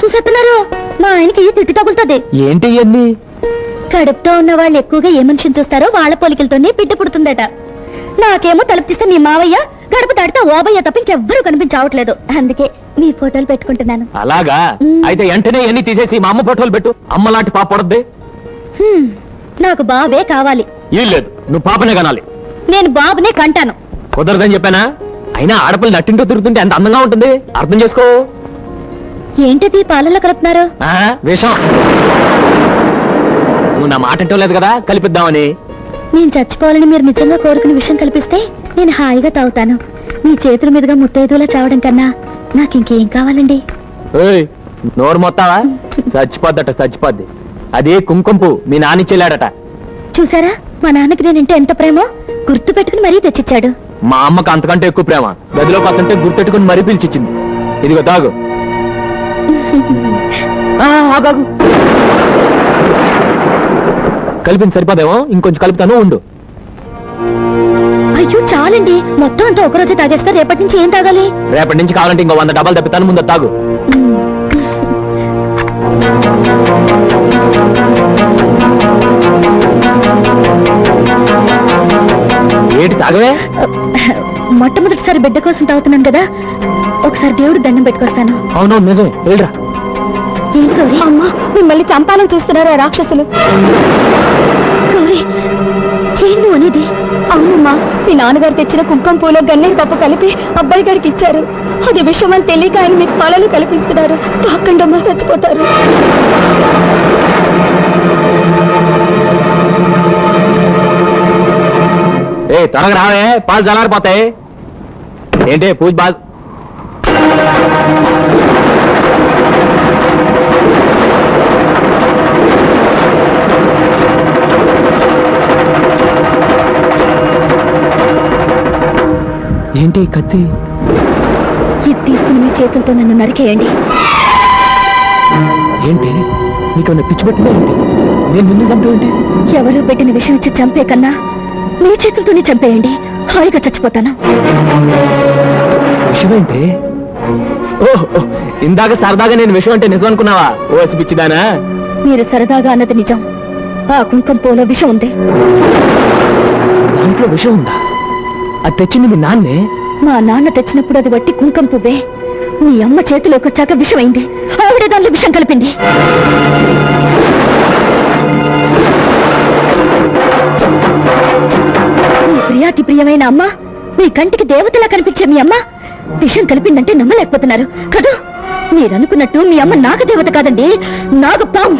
చూసేస్తున్నారు? మా ఆయనకి తిట్టి తగులుతుంది. ఏంటి ఇవన్నీ? కడుపుతో ఉన్న వాళ్ళు ఎక్కువగా ఏ మనిషిని చూస్తారో వాళ్ళ పోలికలతోనే బిడ్డ పుడుతుందట. నాకేమో తలుపు తీస్తే మీ మావయ్య గడప దాటితే ఓబయ్య తప్ప ఇంకెవ్వరూ కనిపించవట్లేదు. అందుకే మీ ఫోటోలు పెట్టుకుంటున్నాను. అలాగా. అయితే వెంటనే ఇవన్నీ తీసేసి మా అమ్మ ఫోటోలు పెట్టు. అమ్మ లాంటి పాప పడద్ది. నాకు బాబే కావాలి. లేదు నువ్వు పాపనే కనాలి. నేను బాబునే కంటాను. కుదరదని చెప్పానా? అయినా ఆడపిల్ల నట్టింటూ తిరుగుతుంటే ఎంత అందంగా ఉంటుంది? అర్థం చేసుకో. ఏంటిది పాలలో కలుపుతున్నారు? ఆ విషం. నువ్వు నా మాట అంటూ లేదు కదా కలిపిద్దామని. నేను చచ్చిపోవాలని మీరు నిజంగా కోరుకునే విషయం కల్పిస్తే నేను హాయిగా తాగుతాను. మీ చేతుల మీదుగా ముత్తైదులా చావడం కన్నా నాకు ఇంకేం కావాలండి? ఏయ్ నోరు మొత్తావా? చచ్చిపోద్దట చచ్చిపోద్ది. అది కుంకుంపు మీ నాన్న చెల్లాడట చూసారా? మా నాన్నకి నేనంటే ఎంత ప్రేమో గుర్తు పెట్టుకుని మరీ తెచ్చిచ్చాడు. మా అమ్మకి అంతకంటే ఎక్కువ ప్రేమ. గదిలో కొత్తంటే గుర్తెట్టుకుని మరీ పిలిచిచ్చింది. ఇదిగో తాగు. కలిపింది సరిపోదేమో. ఇంకొంచెం కలుపుతాను ఉండు. అయ్యో చాలండి. మొత్తం అంతా ఒకరోజే తాగేస్తా రేపటి నుంచి ఏం తాగాలి? రేపటి నుంచి కావాలంటే ఇంకో వంద డబ్బాలు తప్పితాను ముందు తాగు. ఏంటి తాగవే? మొట్టమొదటిసారి బిడ్డ కోసం తాగుతున్నాను కదా. ఒకసారి దేవుడు దండం పెట్టుకొస్తాను. అవునవును నిజమే. వెళ్ళరా. అమ్మా మిమ్మల్ని చంపాలని చూస్తున్నారా రాక్షసులు? గౌరీ నువ్వు అనేది అవునమ్మా మీ నాన్నగారు తెచ్చిన కుంకుమ పూలో గన్నేరు పప్పు కలిపి అబ్బాయి గారికి ఇచ్చారు. అది విషయం అని తెలియక ఆయన మీకు పాలలు కల్పిస్తున్నారు. తాకండమ్మా చచ్చిపోతారు. ఏ త్వరగా రావే పాలు చల్లారిపోతాయి. ఏంటి పూజ బా ఏంటి ఈ కత్తి? ఇది తీసుకుని మీ చేతులతో నన్ను నరికేయండి. ఏంటి? నీకు పిచ్చి పెట్టిందా ఏంటి? నేను నిన్ను చంపేంటి ఎవరో పెట్టిన విషయం ఇచ్చి చంపే కన్నా మీ చేతులతోనే చంపేయండి. హాయిగా చచ్చిపోతాను. విషయం ఏంటి? ఓహ్ ఓహ్, ఇందాక సరదాగా నేను విషయం అంటే నిజం అనుకున్నావా? ఓసి పిచ్చిదానా? మీరు సరదాగా అన్నది నిజం. ఆ కుంకుమ పూలో విషం ఉంది. దాంట్లో విషయం ఉందా? అది తెచ్చింది మీ నాన్నే? మా నాన్న తెచ్చినప్పుడు అది వట్టి కుంకం పువ్వే. మీ అమ్మ చేతిలోకి వచ్చాక విషమైంది. ఆవిడ దానిలో విషం కలిపింది. మీ ప్రియాతి ప్రియమైన అమ్మ మీ కంటికి దేవతలా కనిపించే మీ అమ్మ విషం కలిపిందంటే నమ్మలేకపోతున్నారు. కదా? మీరు అనుకున్నట్టు మీ అమ్మ నాగ దేవత కాదండి నాగపాము.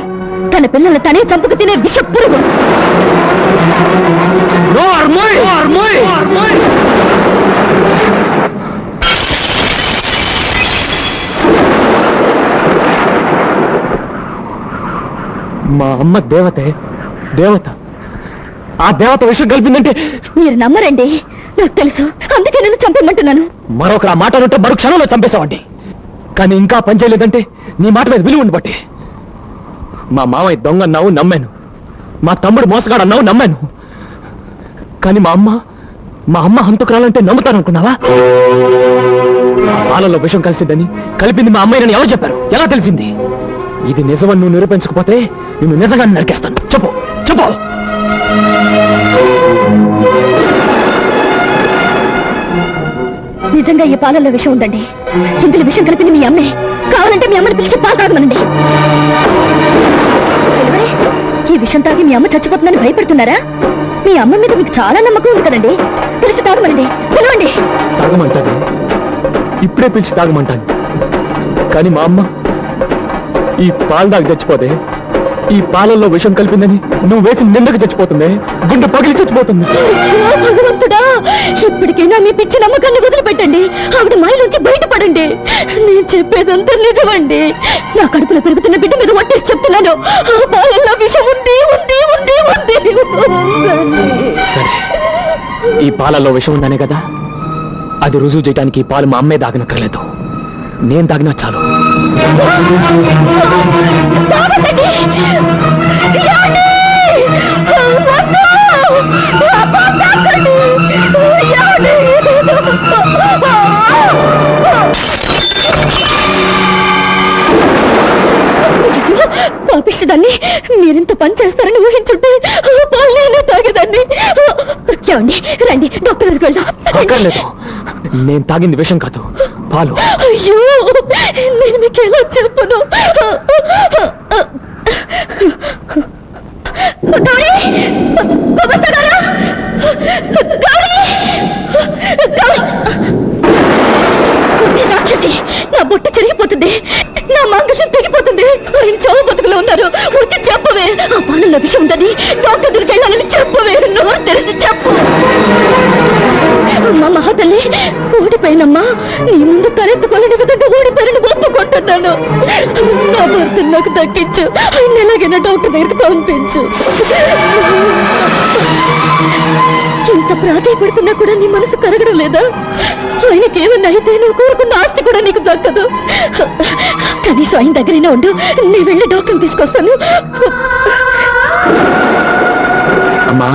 తన పిల్లల తనే చంపుకు తినే విష పురుగు మా అమ్మ దేవతే దేవత. ఆ దేవత విషయం కలిపిందంటే మీరు నమ్మరండి. నాకు తెలుసు. అందుకే నేను చంపమంటున్నాను. మరొకరు ఆ మాట అంటే మరో క్షణంలో చంపేశావండి. కానీ ఇంకా పని చేయలేదంటే నీ మాట మీద విలువ ఉండబట్టి. మా మామయ్య దొంగ అన్నావు నమ్మాను. మా తమ్ముడు మోసగాడు అన్నావు నమ్మాను. కానీ మా అమ్మ మా అమ్మ హంతకురాలంటే నమ్ముతాను అనుకున్నావా పాలలో విషం కలిసిందని కలిపింది మా అమ్మాయినని ఎవరు చెప్పారు? ఎలా తెలిసింది? ఇది నిజమని నువ్వు నిరూపించకపోతే నేను నిజంగా నరికేస్తాను. చెప్పు చెప్పు. నిజంగా ఈ పాలల్లో విషం ఉందండి. ఇందులో విషం కలిపింది మీ అమ్మే. కావాలంటే మీ అమ్మని పిలిచి పాలు తాగమనండి. విషం తాగి మీ అమ్మ చచ్చిపోతుందని భయపెడుతున్నారా? మీ అమ్మ మీద మీకు చాలా నమ్మకం ఉంది కదండి. పిలిచి తాగమండి పిలవండి. తాగమంటాను. ఇప్పుడే పిలిచి తాగమంటాను. కానీ మా అమ్మ ఈ పాలు దాకా చచ్చిపోతే ఈ పాలల్లో విషం కలిపిందని నువ్వు వేసి నిందకు చచ్చిపోతుంది. గుండె పగిలి చచ్చిపోతుంది. భగవంతుడా ఇప్పటికైనా మీ పిచ్చి నమ్మకాన్ని వదిలిపెట్టండి. ఆవిడ మాయలోంచి బయటపడండి. నేను చెప్పేదంతా నిజమండి. నా కడుపులో పెరుగుతున్న బిడ్డ మీద ఒట్టేసి చెప్తున్నాను. ఆ పాలల్లో విషం ఉంది ఉంది ఉంది ఉంది. ఈ పాలల్లో విషం ఉందనే కదా? అది రుజువు చేయడానికి ఈ పాలు మా అమ్మే దాగనక్కర్లేదు. నేను తాగినా చాలు! ఏమండి? మీరింత పని చేస్తారని ఊహించుంటే ఆ పాలు నేనే తాగేదాన్ని ఏమండి రండి డాక్టర్ దగ్గరికి వెళ్దాం నేను తాగింది విషం కాదు పాలు. అయ్యో నేను మీకు ఎలా చెప్పను? రాక్షసి నా బొట్టు చెరిగిపోతుంది నా మంగళం తెగిపోతుంది. ఆయన చావు బతుకులో ఉన్నారు. వచ్చి చెప్పవే. ఆ పాలల్లో విషయం ఉందని డాక్టర్ దగ్గరికి వెళ్ళాలని చెప్పవే. నోరు తెలిసి చెప్పు. అమ్మా మహాతల్లి ఓడిపోయినమ్మా. నీ ముందు తలెత్తుకోలేని విధంగా ఓడిపోయిన ఒప్పుకుంటున్నాను. నా భర్త నాకు దక్కించు. ఆయన ఎలాగైనా డాక్టర్ దగ్గరికి పంపించు ఇంత ప్రాధాయపడుతున్నా కూడా నీ మనసు కరగడం లేదా? ఆయనకి ఏమన్నా అయితే నువ్వు కోరుకున్న ఆస్తి కూడా నీకు దక్కదు. కనీసం ఆయన దగ్గరైనా ఉండు. నీ వెళ్ళి డాక్టర్ని తీసుకొస్తాను. అమ్మా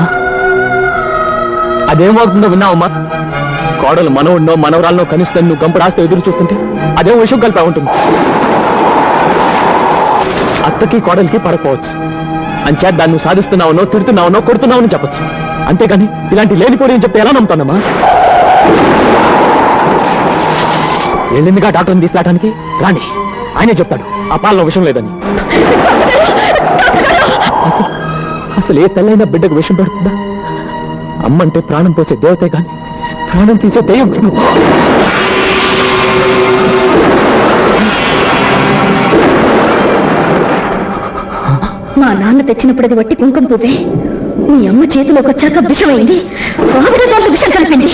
అదేమవుతుందో విన్నావమ్మా? కోడలు మనవుడినో మనవరాలనో కనిస్తాను నువ్వు గంపడు ఆస్తి ఎదురు చూస్తుంటే అదేం విషయం కలిపా ఉంటుంది? అత్తకి కోడలికి పడకపోవచ్చు. అంచేత దాన్ని నువ్వు సాధిస్తున్నావునో తిడుతున్నావునో కొడుతున్నావని చెప్పొచ్చు. అంతేగాని ఇలాంటి లేనిపోయి అని చెప్తే ఎలా నమ్ముతానమ్మా? వెళ్ళిందిగా డాక్టర్ని తీసుకురావడానికి రాని. ఆయనే చెప్తాడు. ఆ పాలలో విషయం లేదని. అసలు అసలు ఏ తల్లైనా బిడ్డకు విషం పెడుతుందా? అమ్మంటే ప్రాణం పోసే దేవతే కాని ప్రాణం తీసే దెయ్యం మా నాన్న తెచ్చినప్పుడు అది వట్టి కుంకుమ పువ్వే. మీ అమ్మ చేతిలోకి వచ్చాక విషమైంది ఆవిడ దాంట్లో విషం కలిపింది.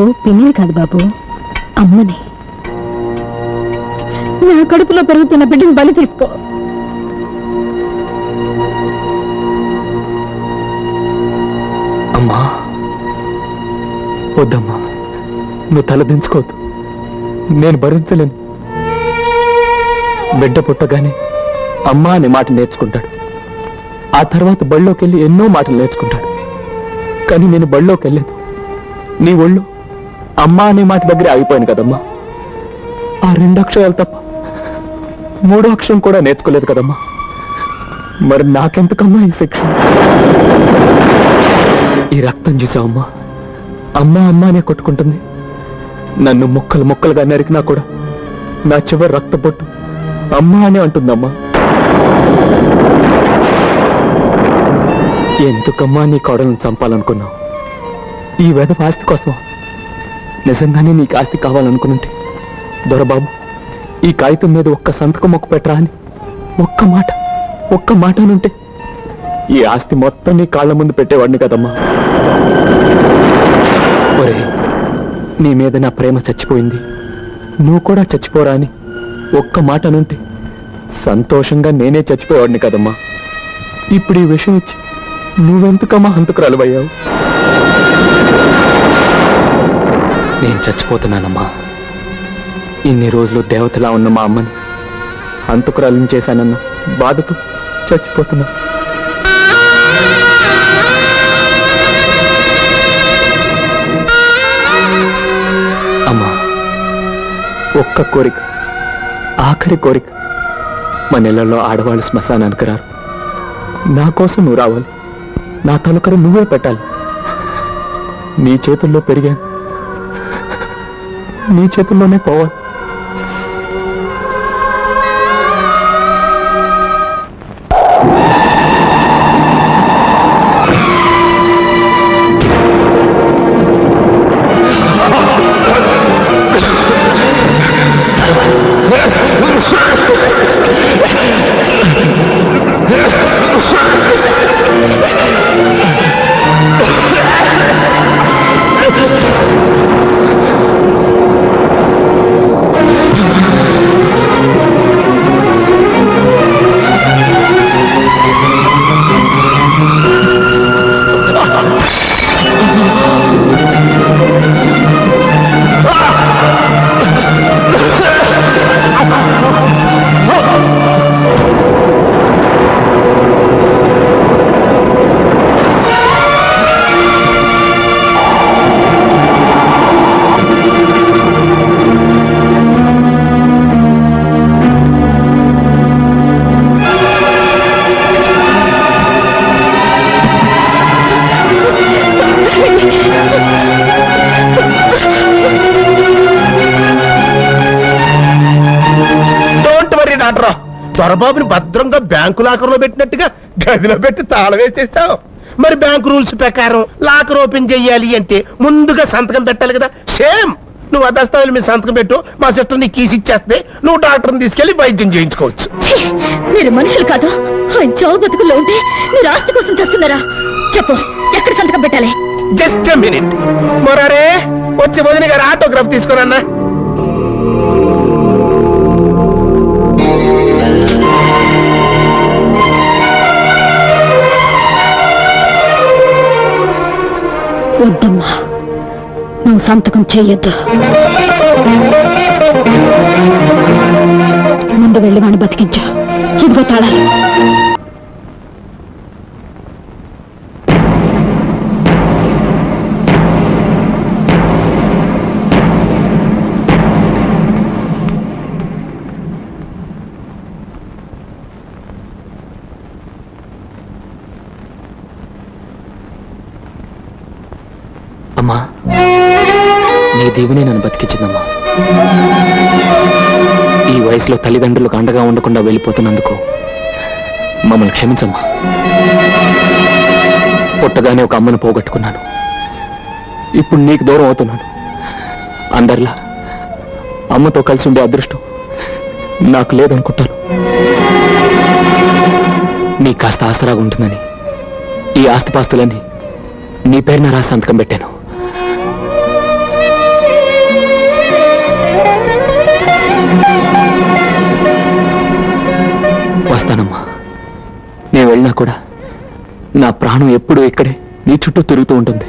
నేను నీకు కాదు బాబు. అమ్మని. నా కడుపులో పెరుగుతున్న బిడ్డను బలి తీసుకో. అమ్మా. వద్దమ్మా. నువ్వు తలదించుకోవద్దు నేను భరించలేను. బిడ్డ పుట్టగానే అమ్మా అనే మాట నేర్చుకుంటాడు. ఆ తర్వాత బళ్ళోకి వెళ్ళి ఎన్నో మాటలు నేర్చుకుంటాడు. కానీ నేను బళ్ళోకి వెళ్ళలేదు నీ ఒళ్ళు అమ్మా అనే మాట దగ్గరే ఆగిపోయాను కదమ్మా. ఆ రెండు అక్షరాలు తప్ప మూడో అక్షరం కూడా నేర్చుకోలేదు కదమ్మా. మరి నాకెందుకమ్మా ఈ శిక్ష? ఈ రక్తం చూసావమ్మా. అమ్మ అమ్మ అనే కొట్టుకుంటుంది. నన్ను ముక్కలు ముక్కలుగా నరికినా కూడా నా చివరి రక్తపొట్టు అమ్మ అనే అంటుందమ్మా. ఎందుకమ్మా నీ కోడలను చంపాలనుకున్నావు? ఈ వెధ ఆస్తి కోసమా? నిజంగానే నీకు ఆస్తి కావాలనుకునుంటే దొరబాబు ఈ కాగితం మీద ఒక్క సంతకం మొక్క పెట్టరా అని. ఒక్క మాట ఒక్క మాటనుంటే ఈ ఆస్తి మొత్తం నీ కాళ్ళ ముందు పెట్టేవాడిని కదమ్మా. ఒరే నీ మీద నా ప్రేమ చచ్చిపోయింది. నువ్వు కూడా చచ్చిపోరా అని ఒక్క మాట నుంటే సంతోషంగా నేనే చచ్చిపోయేవాడిని కదమ్మా. ఇప్పుడు ఈ విషయం ఇచ్చి నువ్వెందుకమ్మా హంతకురాలువయ్యావు నేను చచ్చిపోతున్నానమ్మా. ఇన్ని రోజులు దేవతలా ఉన్న మా అమ్మని అంతకురాలను చేశానన్న బాధతో చచ్చిపోతున్నా. అమ్మా ఒక్క కోరిక ఆఖరి కోరిక మా ఇళ్ళలో ఆడవాళ్ళు శ్మశానానికి రారు. నా కోసం నువ్వు రావాలి. నా తలుకరు నువ్వే పెట్టాలి. నీ చేతుల్లో పెరిగాను. నీ చేతుల్లోనే పోవాలి. దొరబాబుని భద్రంగా బ్యాంకు లాకర్లో పెట్టినట్టుగా గదిలో పెట్టి తాళం వేసేసావు. మరి బ్యాంకు రూల్స్ ప్రకారం లాకర్ ఓపెన్ చెయ్యాలి అంటే ముందుగా సంతకం పెట్టాలి కదా. సేమ్ నువ్వు ఆ దస్తావేలు మీద సంతకం పెట్టు మా సిస్టర్ నీ కీసి ఇచ్చేస్తే నువ్వు డాక్టర్ని తీసుకెళ్ళి వైద్యం చేయించుకోవచ్చు. ఛీ! మీరు మనుషులు కాదు. ఆయన చావు బతుకుల్లో ఉంటే మీరు ఆస్తి కోసం చేస్తున్నారా? చెప్పు ఎక్కడ సంతకం పెట్టాలి? జస్ట్ మినిట్ మొరారే వచ్చే వదిన గారు ఆటోగ్రాఫ్ తీసుకురన్నా. వద్దమ్మా నువ్వు సంతకం చేయొద్దు. ముందు వెళ్ళి వాడిని బతికించు. ఇదిగో తాళాలు అమ్మా నీ దేవునే నన్ను బతికించిందమ్మా. ఈ వయసులో తల్లిదండ్రులకు అండగా ఉండకుండా వెళ్ళిపోతున్నందుకు మమ్మల్ని క్షమించమ్మా. పుట్టగానే ఒక అమ్మను పోగొట్టుకున్నాను. ఇప్పుడు నీకు దూరం అవుతున్నాను. అందరిలా అమ్మతో కలిసి ఉండే అదృష్టం నాకు లేదనుకుంటాను. నీకు కాస్త ఆసరాగా ఉంటుందని ఈ ఆస్తిపాస్తులన్నీ నీ పేరున రాసి సంతకం పెట్టాను. కూడా. నా ప్రాణం ఎప్పుడూ ఇక్కడే నీ చుట్టూ తిరుగుతూ ఉంటుంది.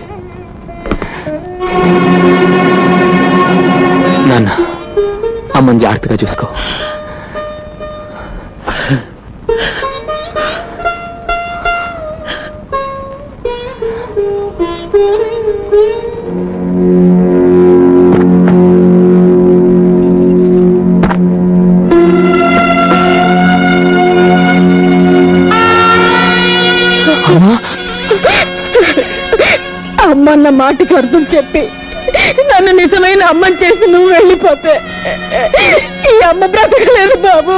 నాన్న అమ్మని జాగ్రత్తగా చూసుకో. అన్న మాటకి అర్థం చెప్పి నన్ను నిజమైన అమ్మని చేసి నువ్వు వెళ్ళిపోతే ఈ అమ్మ బ్రతకలేదు బాబు.